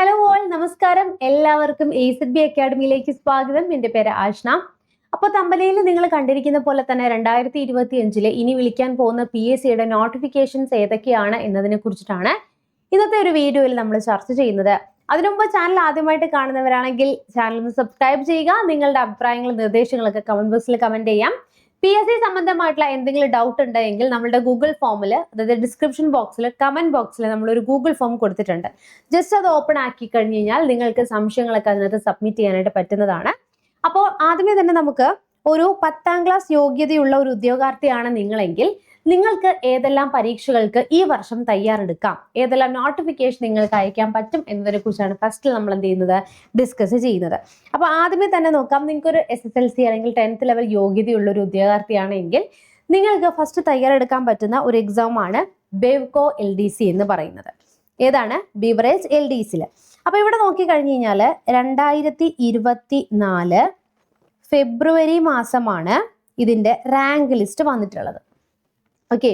Hello all നമസ്കാരം. എല്ലാവർക്കും A Z B അക്കാഡമിയിലേക്ക് സ്വാഗതം. എന്റെ പേര് ആഷ്ന. അപ്പോൾ തമ്പലയിൽ നിങ്ങൾ കണ്ടിരിക്കുന്ന പോലെ തന്നെ രണ്ടായിരത്തി ഇരുപത്തി അഞ്ചിലെ ഇനി വിളിക്കാൻ പോകുന്ന പി എസ് സിയുടെ നോട്ടിഫിക്കേഷൻസ് ഏതൊക്കെയാണ് എന്നതിനെ കുറിച്ചിട്ടാണ് ഇന്നത്തെ ഒരു വീഡിയോയിൽ നമ്മൾ ചർച്ച ചെയ്യുന്നത്. അതിനുമുമ്പ് ചാനൽ ആദ്യമായിട്ട് കാണുന്നവരാണെങ്കിൽ ചാനൽ ഒന്ന് സബ്സ്ക്രൈബ് ചെയ്യുക. നിങ്ങളുടെ അഭിപ്രായങ്ങളും നിർദ്ദേശങ്ങളൊക്കെ കമന്റ് ബോക്സിൽ കമന്റ് ചെയ്യാം. പി എസ് സി സംബന്ധമായിട്ടുള്ള എന്തെങ്കിലും ഡൗട്ട് ഉണ്ടെങ്കിൽ നമ്മുടെ ഗൂഗിൾ ഫോമിൽ അതായത് ഡിസ്ക്രിപ്ഷൻ ബോക്സിൽ കമന്റ് ബോക്സിൽ ഒരു ഗൂഗിൾ ഫോം കൊടുത്തിട്ടുണ്ട്. ജസ്റ്റ് അത് ഓപ്പൺ ആക്കി കഴിഞ്ഞു കഴിഞ്ഞാൽ നിങ്ങൾക്ക് സംശയങ്ങളൊക്കെ അതിനകത്ത് സബ്മിറ്റ് ചെയ്യാനായിട്ട് പറ്റുന്നതാണ്. അപ്പോൾ ആദ്യമേ തന്നെ നമുക്ക് ഒരു പത്താം ക്ലാസ് യോഗ്യതയുള്ള ഒരു ഉദ്യോഗാർത്ഥിയാണ് നിങ്ങളെങ്കിൽ നിങ്ങൾക്ക് ഏതെല്ലാം പരീക്ഷകൾക്ക് ഈ വർഷം തയ്യാറെടുക്കാം? ഏതെല്ലാം നോട്ടിഫിക്കേഷൻ നിങ്ങൾക്ക് അയക്കാൻ പറ്റും എന്നതിനെ കുറിച്ചാണ് ഫസ്റ്റ് നമ്മൾ എന്ത് ചെയ്യുന്നത്? ഡിസ്കസ് ചെയ്യുന്നത്. അപ്പോൾ ആദ്യമേ തന്നെ നോക്കാം. നിങ്ങൾക്ക് ഒരു എസ് എസ് എൽ സി അല്ലെങ്കിൽ ടെൻത്ത് ലെവൽ യോഗ്യതയുള്ള ഒരു ഉദ്യോഗാർത്ഥിയാണെങ്കിൽ നിങ്ങൾക്ക് ഫസ്റ്റ് തയ്യാറെടുക്കാൻ പറ്റുന്ന ഒരു എക്സാം ആണ് ബെവ്കോ എൽ ഡി സി എന്ന് പറയുന്നത്. ഏതാണ്? ബിവറേജ് എൽ ഡി സിയിൽ അപ്പോൾ ഇവിടെ നോക്കി കഴിഞ്ഞ് കഴിഞ്ഞാൽ രണ്ടായിരത്തി ഇരുപത്തി നാല് ഫെബ്രുവരി മാസമാണ് ഇതിന്റെ റാങ്ക് ലിസ്റ്റ് വന്നിട്ടുള്ളത്. ഓക്കെ.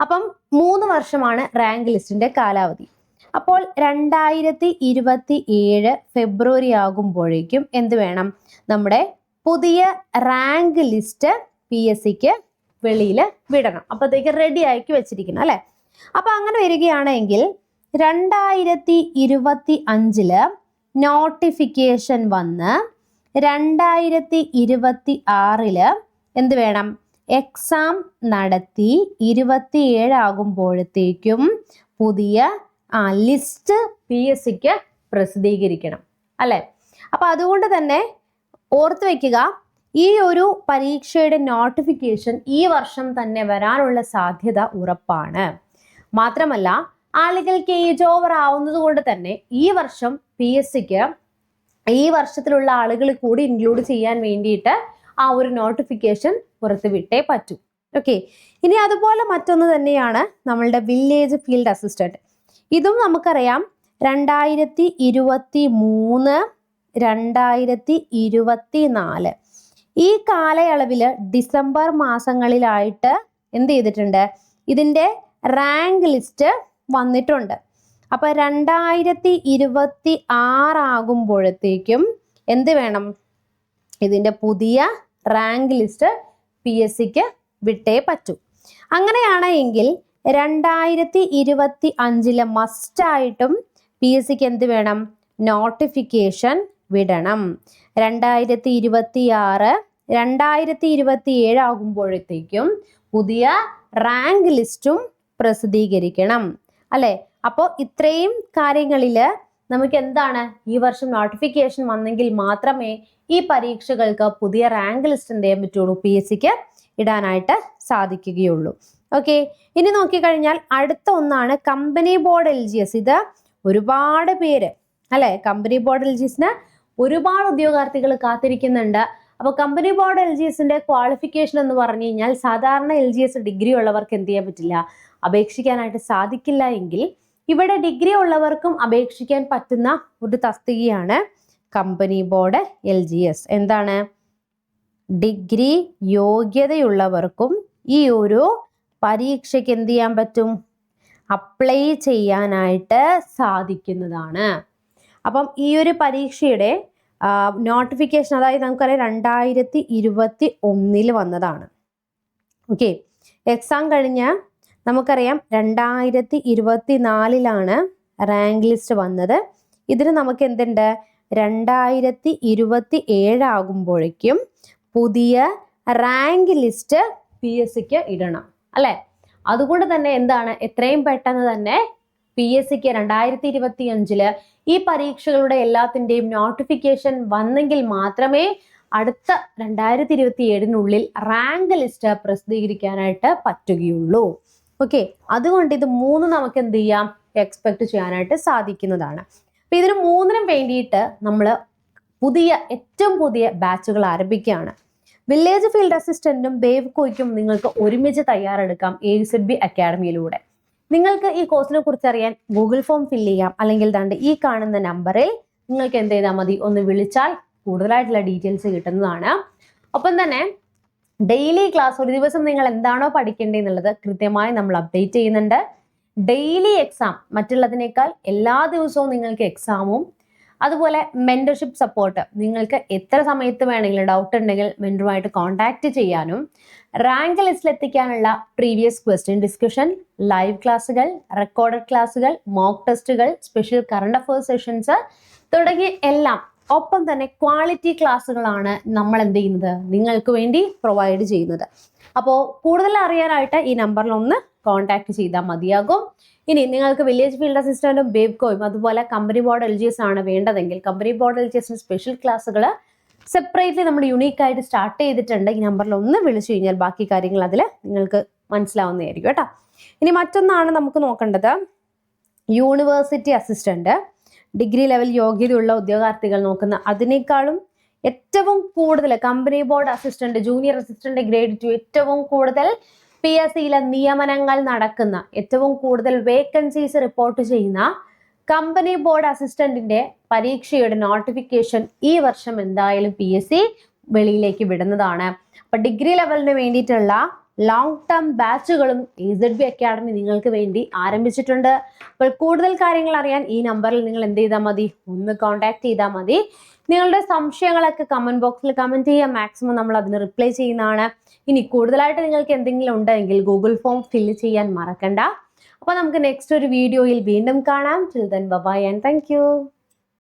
അപ്പം മൂന്ന് വർഷമാണ് റാങ്ക് ലിസ്റ്റിന്റെ കാലാവധി. അപ്പോൾ രണ്ടായിരത്തി ഇരുപത്തി ഏഴ് ഫെബ്രുവരി ആകുമ്പോഴേക്കും എന്ത് വേണം? നമ്മുടെ പുതിയ റാങ്ക് ലിസ്റ്റ് പി എസ് സിക്ക് വെളിയിൽ വിടണം. അപ്പോഴത്തേക്ക് റെഡി ആക്കി വെച്ചിരിക്കണം അല്ലേ? അപ്പൊ അങ്ങനെ വരികയാണെങ്കിൽ രണ്ടായിരത്തി ഇരുപത്തി അഞ്ചിൽ നോട്ടിഫിക്കേഷൻ വന്ന് രണ്ടായിരത്തി ഇരുപത്തി ആറിൽ എന്ത് വേണം? എക്സാം നടത്തി ഇരുപത്തിയേഴ് ആകുമ്പോഴത്തേക്കും പുതിയ ആ ലിസ്റ്റ് പി എസ് സിക്ക് പ്രസിദ്ധീകരിക്കണം. അല്ലെ? അപ്പൊ അതുകൊണ്ട് തന്നെ ഓർത്ത് വെക്കുക ഈ ഒരു പരീക്ഷയുടെ നോട്ടിഫിക്കേഷൻ ഈ വർഷം തന്നെ വരാനുള്ള സാധ്യത ഉറപ്പാണ്. മാത്രമല്ല ആളുകൾക്ക് ഏജ് ഓവർ ആവുന്നത് കൊണ്ട് തന്നെ ഈ വർഷം പി എസ് സിക്ക് ഈ വർഷത്തിലുള്ള ആളുകൾ കൂടി ഇൻക്ലൂഡ് ചെയ്യാൻ വേണ്ടിയിട്ട് ആ ഒരു നോട്ടിഫിക്കേഷൻ പുറത്തുവിട്ടേ പറ്റൂ. ഓക്കെ ഇനി അതുപോലെ മറ്റൊന്ന് തന്നെയാണ് നമ്മളുടെ വില്ലേജ് ഫീൽഡ് അസിസ്റ്റന്റ് ഇതും നമുക്കറിയാം. രണ്ടായിരത്തി ഇരുപത്തി മൂന്ന് രണ്ടായിരത്തി ഇരുപത്തി നാല് ഈ കാലയളവിൽ ഡിസംബർ മാസങ്ങളിലായിട്ട് എന്ത് ചെയ്തിട്ടുണ്ട്? ഇതിന്റെ റാങ്ക് ലിസ്റ്റ് വന്നിട്ടുണ്ട്. അപ്പൊ രണ്ടായിരത്തി ഇരുപത്തി ആറാകുമ്പോഴത്തേക്കും എന്ത് വേണം? ഇതിന്റെ പുതിയ റാങ്ക് ലിസ്റ്റ് പി എസ് സിക്ക് വിട്ടേ പറ്റൂ. അങ്ങനെയാണ് എങ്കിൽ രണ്ടായിരത്തി ഇരുപത്തി അഞ്ചിലെ മസ്റ്റായിട്ടും പി എസ് സിക്ക് എന്ത് വേണം? നോട്ടിഫിക്കേഷൻ വിടണം. രണ്ടായിരത്തി ഇരുപത്തി ആറ് രണ്ടായിരത്തി ഇരുപത്തി ഏഴ് ആകുമ്പോഴത്തേക്കും പുതിയ റാങ്ക് ലിസ്റ്റും പ്രസിദ്ധീകരിക്കണം. അല്ലെ? അപ്പോൾ ഇത്രയും കാര്യങ്ങളിൽ നമുക്ക് എന്താണ് ഈ വർഷം നോട്ടിഫിക്കേഷൻ വന്നെങ്കിൽ മാത്രമേ ഈ പരീക്ഷകൾക്ക് പുതിയ റാങ്ക് ലിസ്റ്റ് എന്ത് ചെയ്യാൻ പറ്റുള്ളൂ പി എസ് സിക്ക് ഇടാനായിട്ട് സാധിക്കുകയുള്ളൂ. ഓക്കെ ഇനി നോക്കിക്കഴിഞ്ഞാൽ അടുത്ത ഒന്നാണ് company board L G S ഇത് ഒരുപാട് പേര് അല്ലെ? കമ്പനി ബോർഡ് എൽ ജി എസിന് ഒരുപാട് ഉദ്യോഗാർത്ഥികൾ കാത്തിരിക്കുന്നുണ്ട്. അപ്പോൾ കമ്പനി ബോർഡ് എൽ ജി എസിന്റെ ക്വാളിഫിക്കേഷൻ എന്ന് പറഞ്ഞു കഴിഞ്ഞാൽ സാധാരണ എൽ ജി എസ് ഡിഗ്രി ഉള്ളവർക്ക് എന്ത് ചെയ്യാൻ പറ്റില്ല? അപേക്ഷിക്കാനായിട്ട് സാധിക്കില്ല എങ്കിൽ ഇവിടെ ഡിഗ്രി ഉള്ളവർക്കും അപേക്ഷിക്കാൻ പറ്റുന്ന ഒരു തസ്തികയാണ് company board L G S എന്താണ്? ഡിഗ്രി യോഗ്യതയുള്ളവർക്കും ഈ ഒരു പരീക്ഷയ്ക്ക് എന്ത് ചെയ്യാൻ പറ്റും? അപ്ലൈ ചെയ്യാനായിട്ട് സാധിക്കുന്നതാണ്. അപ്പം ഈ ഒരു പരീക്ഷയുടെ നോട്ടിഫിക്കേഷൻ അതായത് നമുക്കറിയാം രണ്ടായിരത്തി ഇരുപത്തി ഒന്നിൽ വന്നതാണ്. ഓക്കെ എക്സാം കഴിഞ്ഞ് നമുക്കറിയാം രണ്ടായിരത്തി ഇരുപത്തി നാലിലാണ് റാങ്ക് ലിസ്റ്റ് വന്നത്. ഇതിന് നമുക്ക് എന്തുണ്ട് രണ്ടായിരത്തി ഇരുപത്തി ഏഴാകുമ്പോഴേക്കും പുതിയ റാങ്ക് ലിസ്റ്റ് പി എസ് സിക്ക് ഇടണം അല്ലേ? അതുകൊണ്ട് തന്നെ എന്താണ്? എത്രയും പെട്ടെന്ന് തന്നെ പി എസ് സിക്ക് രണ്ടായിരത്തി ഇരുപത്തി അഞ്ചിൽ ഈ പരീക്ഷകളുടെ എല്ലാത്തിന്റെയും നോട്ടിഫിക്കേഷൻ വന്നെങ്കിൽ മാത്രമേ അടുത്ത രണ്ടായിരത്തി ഇരുപത്തി ഏഴിനുള്ളിൽ റാങ്ക് ലിസ്റ്റ് പ്രസിദ്ധീകരിക്കാനായിട്ട് പറ്റുകയുള്ളൂ. ഓക്കെ അതുകൊണ്ട് ഇത് മൂന്ന് നമുക്ക് എന്ത് ചെയ്യാം? എക്സ്പെക്ട് ചെയ്യാനായിട്ട് സാധിക്കുന്നതാണ്. അപ്പൊ ഇതിന് മൂന്നിനും വേണ്ടിയിട്ട് നമ്മൾ പുതിയ ഏറ്റവും പുതിയ ബാച്ചുകൾ ആരംഭിക്കുകയാണ്. വില്ലേജ് ഫീൽഡ് അസിസ്റ്റന്റും ബേവ്കോയ്ക്കും നിങ്ങൾക്ക് ഒരുമിച്ച് തയ്യാറെടുക്കാം എ സെഡ് ബി അക്കാഡമിയിലൂടെ നിങ്ങൾക്ക് ഈ കോഴ്സിനെ കുറിച്ച് അറിയാൻ ഗൂഗിൾ ഫോം ഫില്ല് ചെയ്യാം. അല്ലെങ്കിൽ ദാണ്ട് ഈ കാണുന്ന നമ്പറിൽ നിങ്ങൾക്ക് എന്ത് ചെയ്താൽ മതി? ഒന്ന് വിളിച്ചാൽ കൂടുതലായിട്ടുള്ള ഡീറ്റെയിൽസ് കിട്ടുന്നതാണ്. ഒപ്പം തന്നെ ഡെയിലി ക്ലാസ് ഒരു ദിവസം നിങ്ങൾ എന്താണോ പഠിക്കേണ്ടത് എന്നുള്ളത് കൃത്യമായി നമ്മൾ അപ്ഡേറ്റ് ചെയ്യുന്നുണ്ട്. ഡെയിലി എക്സാം മറ്റുള്ളതിനേക്കാൾ എല്ലാ ദിവസവും നിങ്ങൾക്ക് എക്സാമും അതുപോലെ മെന്റർഷിപ്പ് സപ്പോർട്ട് നിങ്ങൾക്ക് എത്ര സമയത്ത് വേണമെങ്കിലും ഡൗട്ട് ഉണ്ടെങ്കിൽ മെന്ററുമായിട്ട് കോൺടാക്ട് ചെയ്യാനും റാങ്ക് ലിസ്റ്റിൽ എത്തിക്കാനുള്ള പ്രീവിയസ് ക്വസ്റ്റ്യൻ ഡിസ്കഷൻ ലൈവ് ക്ലാസ്സുകൾ റെക്കോർഡഡ് ക്ലാസ്സുകൾ മോക്ക് ടെസ്റ്റുകൾ സ്പെഷ്യൽ കറണ്ട് അഫയേഴ്സ് സെഷൻസ് തുടങ്ങി എല്ലാം ഒപ്പം തന്നെ ക്വാളിറ്റി ക്ലാസ്സുകളാണ് നമ്മൾ എന്ത് ചെയ്യുന്നത്? നിങ്ങൾക്ക് വേണ്ടി പ്രൊവൈഡ് ചെയ്യുന്നത്. അപ്പോൾ കൂടുതൽ അറിയാനായിട്ട് ഈ നമ്പറിൽ ഒന്ന് കോൺടാക്ട് ചെയ്താൽ മതിയാകും. ഇനി നിങ്ങൾക്ക് വില്ലേജ് ഫീൽഡ് അസിസ്റ്റന്റും ബേബ്കോയും അതുപോലെ company board L G S ആണ് വേണ്ടതെങ്കിൽ കമ്പനി ബോർഡ് എൽ ജി എസിന് സ്പെഷ്യൽ ക്ലാസ്സുകൾ സെപ്പറേറ്റ്ലി നമ്മൾ യുണീക്ക് ആയിട്ട് സ്റ്റാർട്ട് ചെയ്തിട്ടുണ്ട്. ഈ നമ്പറിൽ ഒന്ന് വിളിച്ചു കഴിഞ്ഞാൽ ബാക്കി കാര്യങ്ങൾ അതിൽ നിങ്ങൾക്ക് മനസ്സിലാവുന്നതായിരിക്കും കേട്ടോ. ഇനി മറ്റൊന്നാണ് നമുക്ക് നോക്കേണ്ടത്. യൂണിവേഴ്സിറ്റി അസിസ്റ്റന്റ് ഡിഗ്രി ലെവൽ യോഗ്യതയുള്ള ഉദ്യോഗാർത്ഥികൾ നോക്കുന്ന അതിനേക്കാളും ഏറ്റവും കൂടുതൽ company board assistant junior assistant grade two ഏറ്റവും കൂടുതൽ പി എസ് സിയിലെ നിയമനങ്ങൾ നടക്കുന്ന ഏറ്റവും കൂടുതൽ വേക്കൻസീസ് റിപ്പോർട്ട് ചെയ്യുന്ന കമ്പനി ബോർഡ് അസിസ്റ്റന്റിന്റെ പരീക്ഷയുടെ നോട്ടിഫിക്കേഷൻ ഈ വർഷം എന്തായാലും പി എസ് സി വെളിയിലേക്ക് വിടുന്നതാണ്. അപ്പൊ ഡിഗ്രി ലെവലിന് വേണ്ടിയിട്ടുള്ള ലോങ് ടേം ബാച്ചുകളും എ സെഡ് ബി അക്കാഡമി നിങ്ങൾക്ക് വേണ്ടി ആരംഭിച്ചിട്ടുണ്ട്. അപ്പോൾ കൂടുതൽ കാര്യങ്ങൾ അറിയാൻ ഈ നമ്പറിൽ നിങ്ങൾ എന്ത് ചെയ്താൽ മതി? ഒന്ന് കോൺടാക്ട് ചെയ്താൽ മതി. നിങ്ങളുടെ സംശയങ്ങളൊക്കെ കമന്റ് ബോക്സിൽ കമന്റ് ചെയ്യുക. മാക്സിമം നമ്മൾ അതിന് റിപ്ലൈ ചെയ്യുന്നതാണ്. ഇനി കൂടുതലായിട്ട് നിങ്ങൾക്ക് എന്തെങ്കിലും ഉണ്ടെങ്കിൽ ഗൂഗിൾ ഫോം ഫില്ല് ചെയ്യാൻ മറക്കണ്ട. അപ്പോൾ നമുക്ക് നെക്സ്റ്റ് ഒരു വീഡിയോയിൽ വീണ്ടും കാണാം. Chill then bye and thank